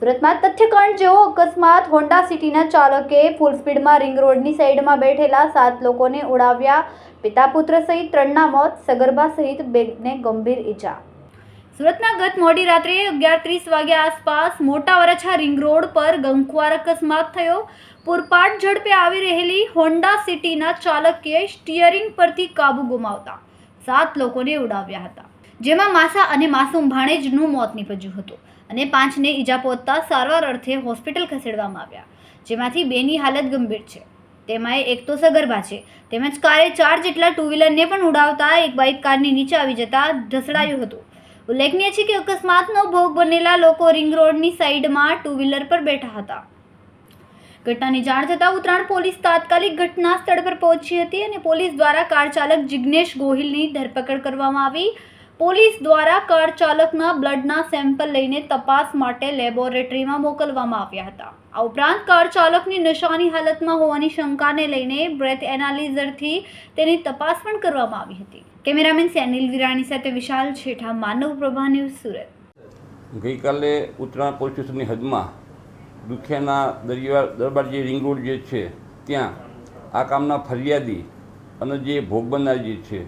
સુરતમાં તથ્યકાંડ જેવો અકસ્માત હોન્ડા સિટીના ચાલકે ફૂલ સ્પીડમાં રિંગ રોડની સાઈડમાં બેઠેલા સાત લોકોને ઉડાવ્યા પિતા પુત્ર સહિત ત્રણના મોત, સગર્ભા સહિત બેગને ગંભીર ઈજા. સુરતના ગત મોડી રાત્રે અગિયાર ત્રીસ વાગ્યા આસપાસ મોટા વરછા રિંગ રોડ પર ગંખવાર અકસ્માત થયો. પૂરપાટ ઝડપે આવી રહેલી હોન્ડા સિટીના ચાલકે સ્ટિયરિંગ પરથી કાબુ ગુમાવતા. સાત લોકોને ઉડાવ્યા હતા. જેમાં માસા અને માસૂમ ભાણેજનું મોત નીપજ્યું હતું અને પાંચને ઈજા પહોંચતા સારવાર અર્થે હોસ્પિટલ ખસેડવામાં આવ્યા. જેમાંથી બેની હાલત ગંભીર છે. તેમાં એક તો સગર્ભા છે. તેમજ કારે ચાર જેટલા ટુ વ્હીલરને પણ ઉડાવતા એક બાઇક કારની નીચે આવી જતા ઢસડાયું હતું. ઉલ્લેખનીય છે કે અકસ્માતનો ભોગ બનેલા લોકો રિંગ રોડની સાઈડમાં ટુ વ્હીલર પર બેઠા હતા. ઘટનાની જાણ થતાં ઉત્તરાયણ પોલીસ તાત્કાલિક ઘટના સ્થળ પર પહોંચી હતી અને પોલીસ દ્વારા કાર ચાલક જિગ્નેશ ગોહિલની ધરપકડ કરવામાં આવી. પોલીસ દ્વારા કાર ચાલકના બ્લડના સેમ્પલ લઈને તપાસ માટે લેબોરેટરીમાં મોકલવામાં આવ્યા હતા. આ ઉપરાંત કાર ચાલકની નશાની હાલતમાં હોવાની શંકાને લઈને બ્રેથ એનાલિઝરથી તેની તપાસ પણ કરવામાં આવી હતી. કેમેરામેન સેનિલ વિરાણી સાથે વિશાલ છેઠા, માનવ પ્રભા ન્યૂઝ સુરત. ગઈકાલે ઉત્તરાયણ પોલીસ સ્ટેશનની હદમાં દુખિયાના દરિયા દરબાર જે રિંગ રોડ જે છે, ત્યાં આ કામના ફરિયાદી અને જે ભોગ બનનાર જે છે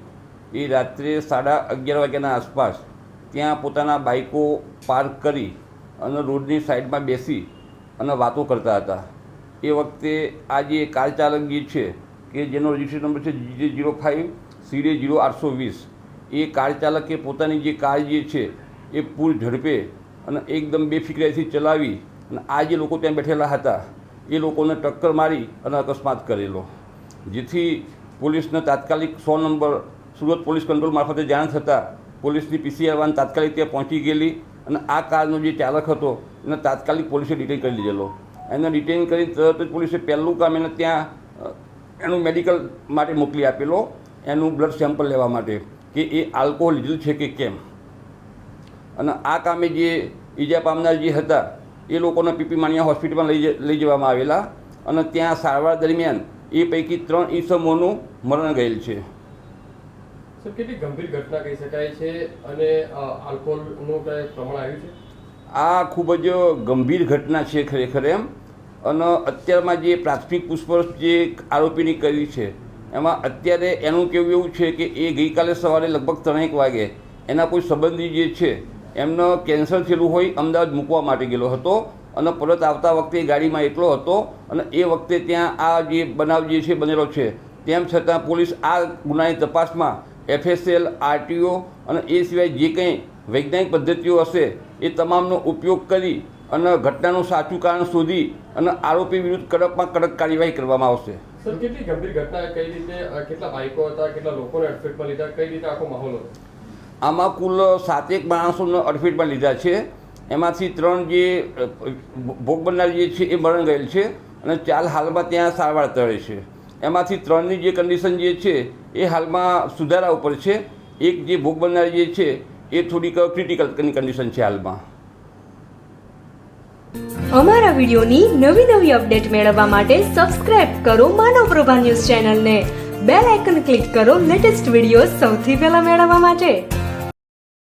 એ રાત્રે સાડા અગિયાર વાગ્યાના આસપાસ ત્યાં પોતાના બાઇકો પાર્ક કરી અને રોડની સાઈડમાં બેસી અને વાતો કરતા હતા. એ વખતે આ જે કાર ચાલક જે છે, કે જેનો રજિસ્ટ્રેશન નંબર છે જીજે જીરો ફાઇવ સીરે જીરો આઠસો વીસ, એ કાર ચાલકે પોતાની જે કાર જે છે એ પૂર ઝડપે અને એકદમ બેફિકરાઈથી ચલાવી અને આ જે લોકો ત્યાં બેઠેલા હતા, એ લોકોને ટક્કર મારી અને અકસ્માત કરેલો. જેથી પોલીસને તાત્કાલિક સો નંબર સુરત પોલીસ કંટ્રોલ મારફતે જાણ થતાં પોલીસની પીસીઆર વાન તાત્કાલિક ત્યાં પહોંચી ગયેલી અને આ કારનો જે ચાલક હતો, એને તાત્કાલિક પોલીસે ડિટેન કરી લીધેલો. એને ડિટેન કરી તરત જ પોલીસે પહેલું કામ એને ત્યાં એનું મેડિકલ માટે મોકલી આપેલો, એનું બ્લડ સેમ્પલ લેવા માટે કે એ આલ્કોહોલ લીધું છે કે કેમ. અને આ કામે જે ઈજા પામનાર જે હતા, એ લોકોને પીપી માણિયા હોસ્પિટલમાં લઈ લઈ જવામાં આવેલા અને ત્યાં સારવાર દરમિયાન એ પૈકી ત્રણ ઈસમોનું મરણ ગયેલ છે. કેટલી ગંભીર ઘટના કહી શકાય છે અને આલ્કોહોલનું પ્રમાણ આવ્યું છે? આ ખૂબ જ ગંભીર ઘટના છે ખરેખર એમ. અને અત્યારમાં જે પ્રાથમિક પૂછપરછ જે આરોપીની કરી છે, એમાં અત્યારે એનું કહેવું એવું છે કે એ ગઈકાલે સવારે લગભગ ત્રણેક વાગે એના કોઈ સંબંધી જે છે, એમનો કેન્સર થયેલું હોય, અમદાવાદ મૂકવા માટે ગયેલો હતો અને પરત આવતા વખતે ગાડીમાં એકલો હતો અને એ વખતે ત્યાં આ જે બનાવ જે છે બનેલો છે, તેમ છતાં પોલીસ આ ગુનાની તપાસમાં એફએસએલ આરટીઓ અને એ સિવાય જે કંઈ વૈજ્ઞાનિક પદ્ધતિઓ હશે એ તમામનો ઉપયોગ કરી અને ઘટનાનું સાચું કારણ શોધી અને આરોપી વિરુદ્ધ કડકમાં કડક કાર્યવાહી કરવામાં આવશે. સર કેટલી ગંભીર ઘટના કઈ રીતે કેટલા બાઇકો હતા કેટલા લોકોને અડફેટમાં લીધા કઈ રીતે આખો માહોલ હતો? આમાં કુલ સાતેક માણસોને અડફેટમાં લીધા છે. એમાંથી ત્રણ જે ભોગ બનનાર જે છે એ મરણ ગયેલ છે અને ચાર હાલમાં ત્યાં સારવાર તળે છે. એમાંથી ત્રણની જે કન્ડિશન જે છે, એ હાલમાં સુધારા ઉપર છે. એક જે ભોગ બનનાર જે છે, એ થોડીક ક્રિટિકલ કન્ડિશન છે હાલમાં. અમારા વિડીયોની નવી નવી અપડેટ મેળવવા માટે સબસ્ક્રાઇબ કરો માનવ પ્રભા ન્યૂઝ ચેનલને. બેલ આઇકન ક્લિક કરો લેટેસ્ટ વીડિયો સૌથી પહેલા મેળવવા માટે.